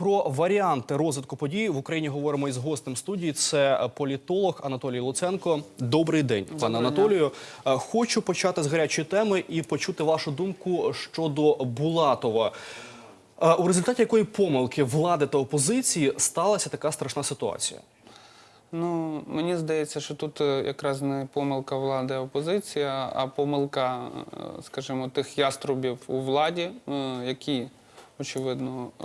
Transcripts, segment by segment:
Про варіанти розвитку подій в Україні говоримо із гостем студії. Це політолог Анатолій Луценко. Добрий день, пане Анатолію. Е, Хочу почати з гарячої теми і почути вашу думку щодо Булатова. Е, У результаті якої помилки влади та опозиції сталася така страшна ситуація? Ну, мені здається, що тут е, якраз не помилка влади, а опозиція, а помилка, скажімо, тих яструбів у владі, які, очевидно, е,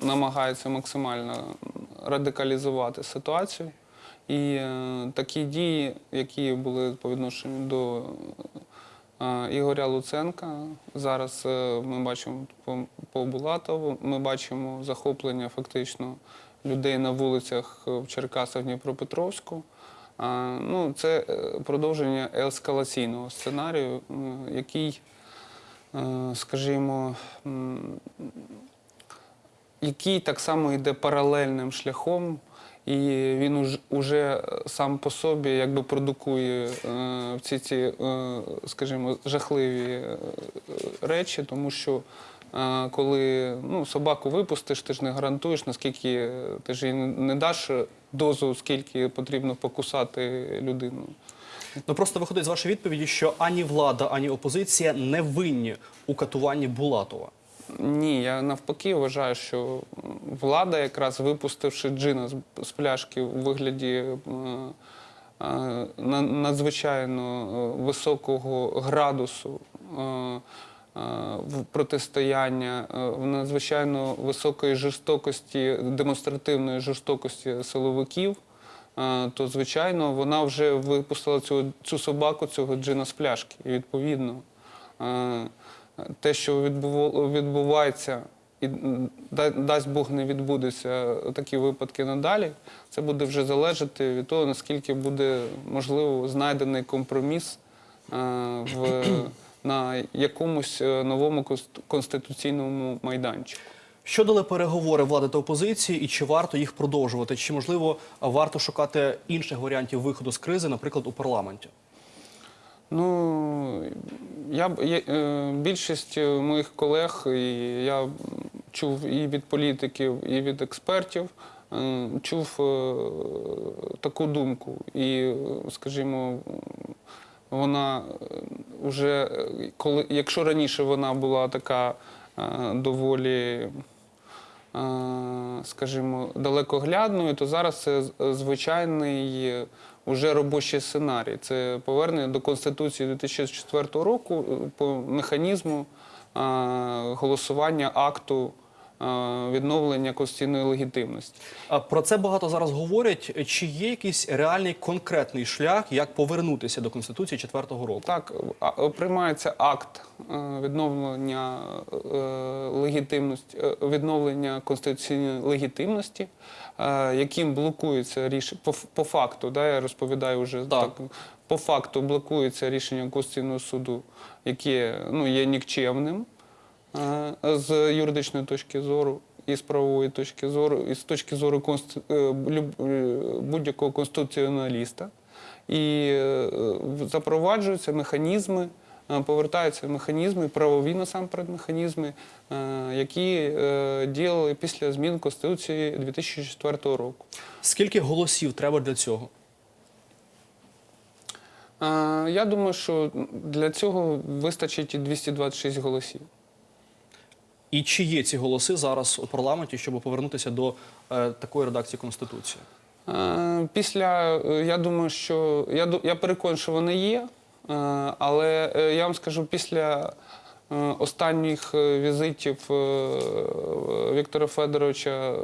намагаються максимально радикалізувати ситуацію. І е, такі дії, які були по відношенню до е, Ігоря Луценка, зараз ми бачимо по, Булатову, ми бачимо захоплення фактично людей на вулицях в Черкасах Дніпропетровську. Ну, це продовження ескалаційного сценарію, який, скажімо, який так само йде паралельним шляхом, і він уж, уже сам по собі якби продукує е, ці, ці е, скажімо, жахливі е, речі, тому що е, коли ну, собаку випустиш, ти ж не гарантуєш, наскільки е, ти ж їй не даш дозу, скільки потрібно покусати людину. Ну просто виходить з вашої відповіді, що ані влада, ані опозиція не винні у катуванні Булатова. Ні, я навпаки вважаю, що влада, якраз випустивши джина з, пляшки у вигляді е, е, на- надзвичайно е, високого градусу протистояння, надзвичайно високої жорстокості, демонстративної жорстокості силовиків. То, звичайно, вона вже випустила цю, цю собаку, цього джина з пляшки. І відповідно, те, що відбувається, і дасть Бог не відбудеться такі випадки надалі, це буде вже залежати від того, наскільки буде можливо знайдений компроміс в, на якомусь е, новому конст- конституційному майданчику. Що дали переговори влади та опозиції, і чи варто їх продовжувати? Чи можливо варто шукати інших варіантів виходу з кризи, наприклад, у парламенті? Ну, я е, більшість е, моїх колег, і я чув і від політиків, і від експертів, е, чув е, таку думку. І, скажімо, вона вже, коли, якщо раніше вона була така доволі скажімо, далекоглядною, то зараз це звичайний е, уже робочий сценарій. Це повернення до Конституції 2004 року е, по механізму е, голосування акту е, відновлення конституційної легітимності. Про це багато зараз говорять. Чи є якийсь реальний конкретний шлях, як повернутися до конституції четвертого року? Так, приймається акт е, відновлення е, легітимності, е, відновлення конституційної легітимності, е, яким блокується рішення по, по факту, да, я розповідаю вже Так. так. По факту блокується рішення Конституційного суду, яке ну, є нікчемним е, з юридичної точки зору. І з правової точки зору, і з точки зору конст... е, е, будь-якого конституціоналіста. І е, запроваджуються механізми, е, повертаються механізми, правові насамперед механізми, е, які е, діяли після змін Конституції 2004 року. Скільки голосів треба для цього? Е, Я думаю, що для цього вистачить і 226 голосів. І чи є ці голоси зараз у парламенті, щоб повернутися до е, такої редакції конституції? Е, Після, е, я думаю, що я, я переконаний, що вони є, але я вам скажу, після останніх візитів Віктора Федоровича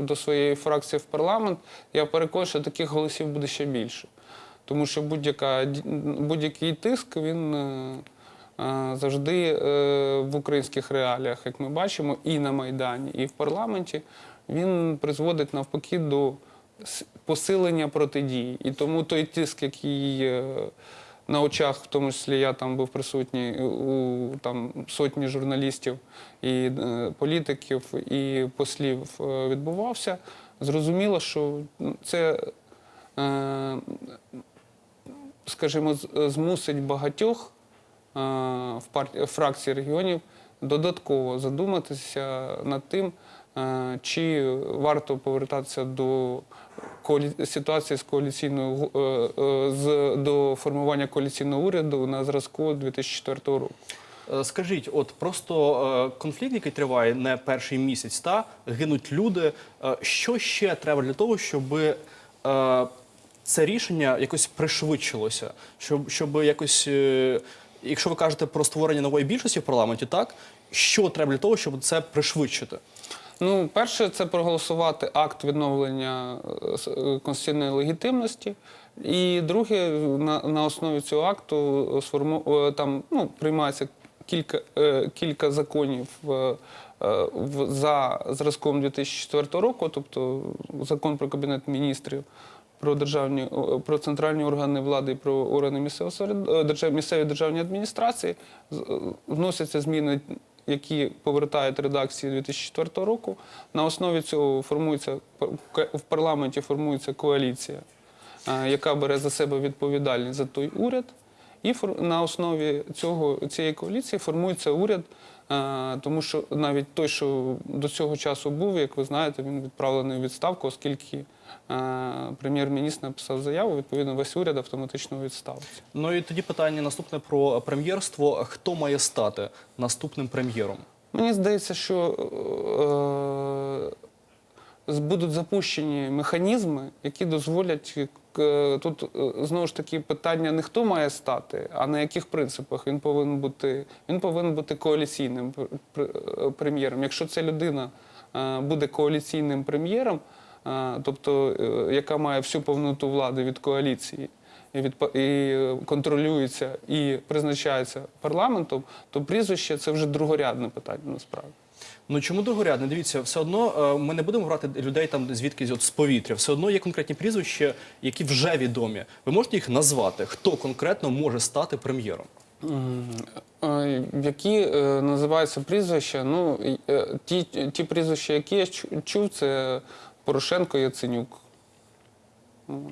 до своєї фракції в парламент, я переконаний, що таких голосів буде ще більше. Тому що будь-який тиск він завжди е, в українських реаліях, як ми бачимо, і на Майдані, і в парламенті, він призводить навпаки до посилення протидії. І тому той тиск, який на очах, в тому числі я там був присутній у там сотні журналістів і е, політиків і послів е, відбувався, зрозуміло, що ну, це. Скажімо, змусить багатьох в фракції регіонів додатково задуматися над тим, е, чи варто повертатися до ситуації з коаліційною е, е, з до формування коаліційного уряду на зразку 2004 року. Е, Скажіть, от просто е, конфлікт, який триває не перший місяць, та гинуть люди. Е, Що ще треба для того, щоб е, це рішення якось пришвидшилося? Щоб, щоб якось, е, якщо ви кажете про створення нової більшості в парламенті, так що треба для того, щоб це пришвидшити? Ну, перше, це проголосувати акт відновлення е, е, конституційної легітимності. І друге, на, на основі цього акту е, сформу, там ну, приймається кілька, кілька законів е, в, за зразком 2004 року, тобто закон про кабінет міністрів. Про державні про центральні органи влади і про органи місцевого е, місцевої державної адміністрації е, вносяться зміни, які повертають редакції 2004 року. На основі цього формується в парламенті формується коаліція, е, яка бере за себе відповідальність за той уряд. І на основі цього цієї коаліції формується уряд, тому що навіть той, що до цього часу був, як ви знаєте, він відправлений у відставку, оскільки е, прем'єр-міністр написав заяву, відповідно, весь уряд автоматично відставить. Ну і тоді питання наступне про прем'єрство. Хто має стати наступним прем'єром? Мені здається, що е, будуть запущені механізми, які дозволять е, тут е, знову ж таки питання не хто має стати, а на яких принципах він повинен бути. Він повинен бути коаліційним е, прем'єром. Якщо ця людина буде коаліційним прем'єром, тобто яка має всю повноту влади від коаліції. І, відп... і контролюється і призначається парламентом, то прізвище це вже другорядне питання насправді. Ну чому другорядне? Дивіться, все одно е, ми не будемо брати людей там звідкись от з повітря. Все одно є конкретні прізвища, які вже відомі. Ви можете їх назвати? Хто конкретно може стати прем'єром? Е, Які е, називаються прізвища? Ну, ті, ті прізвища, які я чув, це Порошенко Яценюк.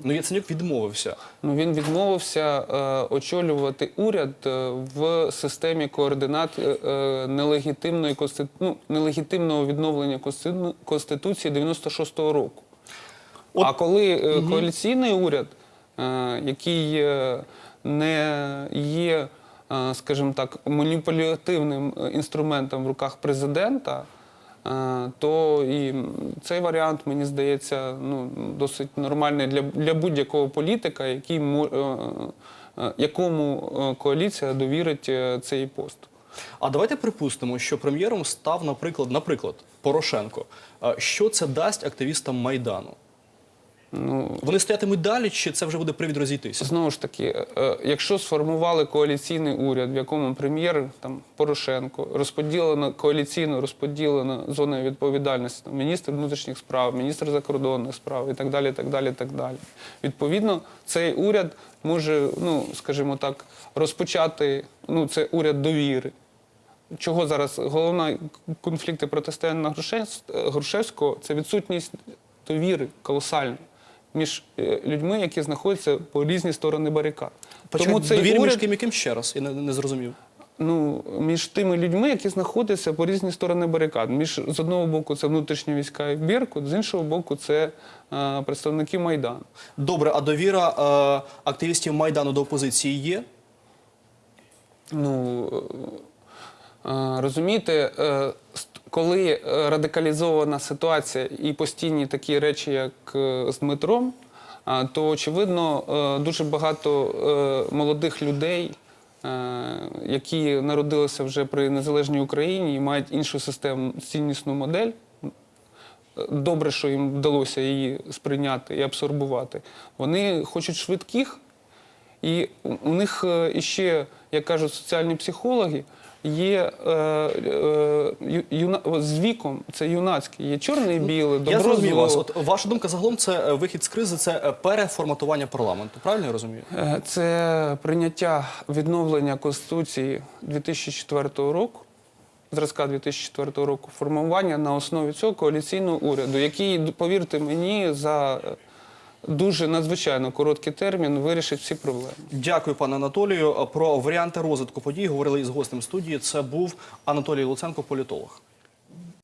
Ну Яценюк відмовився. Ну, він відмовився е, очолювати уряд е, в системі координат е, е, нелегітимної конститу... ну, нелегітимного відновлення Конституції 96-го року. От- А коли е, коаліційний уряд, е, який е, не є, е, скажімо так, маніпулятивним інструментом в руках президента, то і цей варіант, мені здається, ну, досить нормальний для, для будь-якого політика, який, е, е, якому е, коаліція довірить е, цей пост. А давайте припустимо, що прем'єром став, наприклад, наприклад, Порошенко. Е, Що це дасть активістам майдану? Ну, Вони стоятимуть далі, чи це вже буде привід розійтися? Знову ж таки, е, якщо сформували коаліційний уряд, в якому прем'єр там Порошенко розподілено коаліційно розподілено зони відповідальності, там, міністр внутрішніх справ, міністр закордонних справ і так далі. так далі, так далі. Відповідно, цей уряд може, ну скажімо так, розпочати. Ну, це уряд довіри. Чого зараз головна конфлікт і протистояння е, Грушевського це відсутність довіри колосальної між е, людьми, які знаходяться по різні сторони барикад. Тому цей довірі між уряд, ким і ким ще раз? Я не, не зрозумів. ну, між тими людьми, які знаходяться по різні сторони барикад. Між з одного боку це внутрішні війська і Біркут, з іншого боку, це е, представники Майдану. Добре, а довіра е, активістів майдану до опозиції є? Ну е, розумієте, е, коли е, радикалізована ситуація і постійні такі речі, як е, з Дмитром, то очевидно е, дуже багато е, молодих людей. е, Які народилися вже при незалежній Україні і мають іншу систему ціннісну модель, добре, що їм вдалося її сприйняти і абсорбувати. Вони хочуть швидких, і у- них е, іще, як кажуть соціальні психологи, є е, е, юна, з віком, це юнацький, є чорне і біле, добро я зрозумів вас. От ваша думка загалом це вихід з кризи, це переформатування парламенту. Правильно я розумію? Це прийняття відновлення Конституції 2004 року, зразка 2004 року, формування на основі цього коаліційного уряду, який, повірте мені, за дуже надзвичайно короткий термін вирішить всі проблеми. Дякую, пане Анатолію. Про варіанти розвитку подій говорили із гостем студії. Це був Анатолій Луценко, політолог.